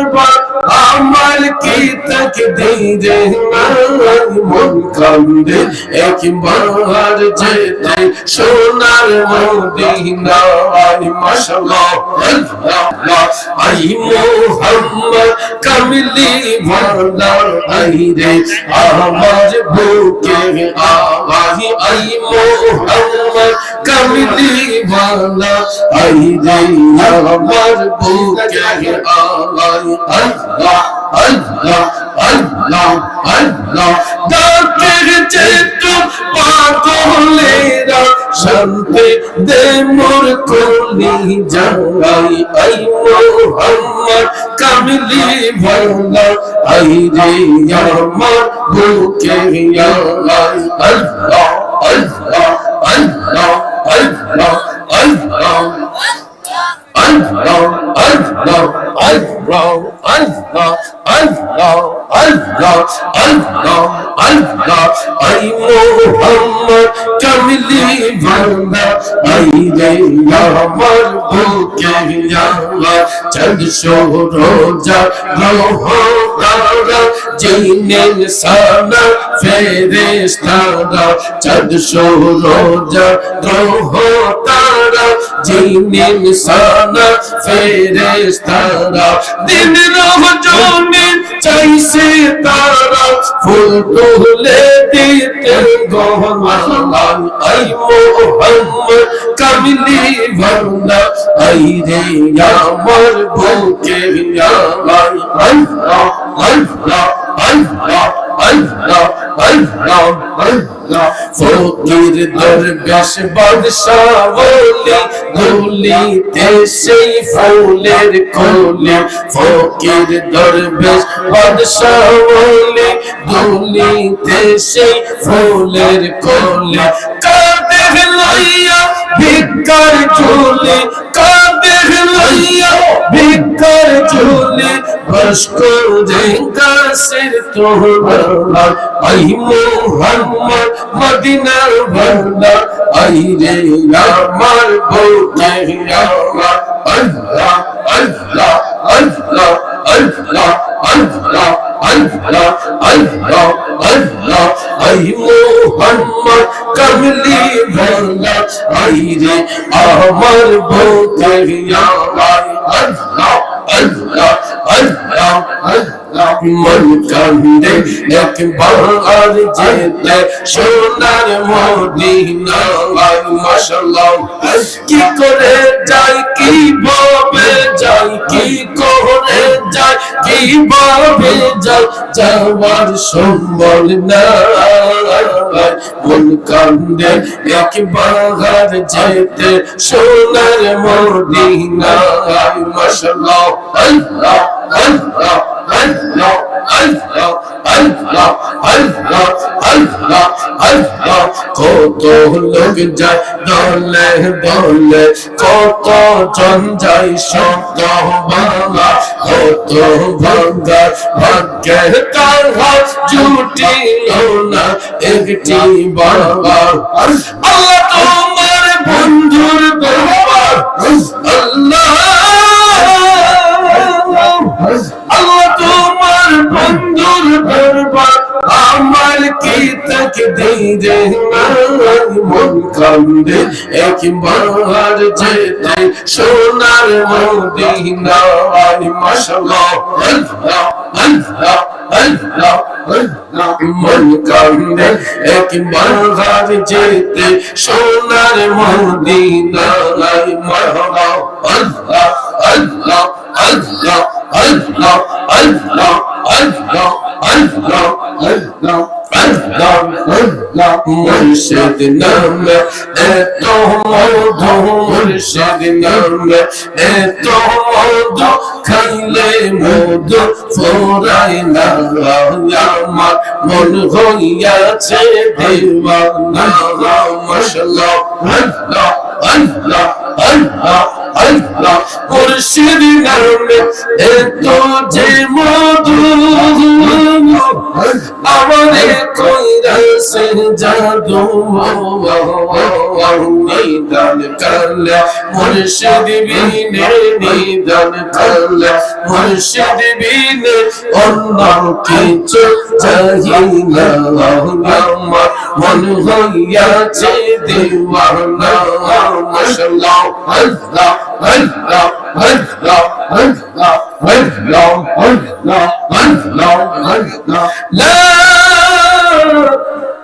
I'm আমার কি তাক দিন যে আমার মন কান্দে। একবার যেতে সোনার মদিনায় মাশাআল্লাহ আই মোহাম্মদ কামলি ভালা আই রে আমার বুকে আওয়াজ, আই মোহাম্মদ কামলি আল্লাহ আল্লাহ আল্লাহ ডাকের চেতু পাগলেরা শান্তি দে মোর কলি জাগাই আই মোহাম্মদ কামলি ভালা আই রে আমার বুকে আল্লাহ আল্লাহ আল্লাহ আল্লাহ আল্লাহ ভাল্লা আই মোহাম্মদ কামিলি ভাল্লা আই রে আমার বুকে আল্লাহ চারশো রোজা রোহারা জিনে সানা ফেরেস্তারা চারশো রোজা রোহারা jine sana ফেরেস্তারা দিন রহজনে চাইছে তারা ফুল তুলে দিতে। গহমান আই মোহাম্মদ কামিলি ভান্ডা আই রে আমার বুকে আল্লাহ আল্লাহ আল্লাহ আল্লাহ। ফকির দরবেশ বাদশাহ বলি গুলিতে সেই ফুলের কোলে ফকির দরবেশ বাদশাহ বলি গুলিতে সেই ফুলের কোলে কাদের লইয়া ভিকার ঝুলে কাদের লইয়া ভিকার ঝুলে বস করে গাছের তোহরা আই মোহাম্মদ মদিনার ভান্ডা আই রে আমার বউকে আল্লাহ আল্লাহ আল্লাহ আল্লাহ আল্লাহ আল্লাহ আল্লাহ আল্লাহ আল্লাহ আই মোহাম্মদ কামলি ভান্ডা আই রে আমার বউকে আল্লাহ আল্লাহ আল্লাহ আল্লাহ আল্লাহ মন কান্দে একবার যেতে সোনার মদিনা মাশাআল্লাহ কি করে যাই কি ভাবে যাই কি করে যাই কি ভাবে যাই যাওয়ার সম্বল না মন কান্দে একবার যেতে সোনার মদিনা মাশাআল্লাহ আল্লাহ আল্লাহ কত লোক যায়, দলে দলে কত জন যায় শব্দ বাংলা কত ভাঙ্গা, ভাগ্যে হাত জুটিল না, একটি বাবা আল্লাহ তাকে দিরে মন কান্দে, একবার যেতে সোনার মদিনা মাশাআল্লাহ, আল্লাহ আল্লাহ আল্লাহ মন কান্দে, একবার যেতে সোনার মদিনা মারহাবা আল্লাহ আল্লাহ আল্লাহ আল্লাহ আল্লাহ আল্লাহ আল্লাহ আল্লাহ। মুর্শিদ নাম এত মধু মুর্শিদ নাম এত মধু খাইলে মধু ফোরাই না আমার মন হইয়াছে দেওয়া না আল্লাহ से जादू निधन कर ले मुर्शिद भी ने निधन कर ले मुर्शिद भी ने অন্য কিছু চাহি না আমার মন হইয়াছে দিওয়ানা মাশাআল্লাহ আল্লাহ আল্লাহ আল্লাহ আল্লাহ আল্লাহ আল্লাহ আল্লাহ আল্লাহ লা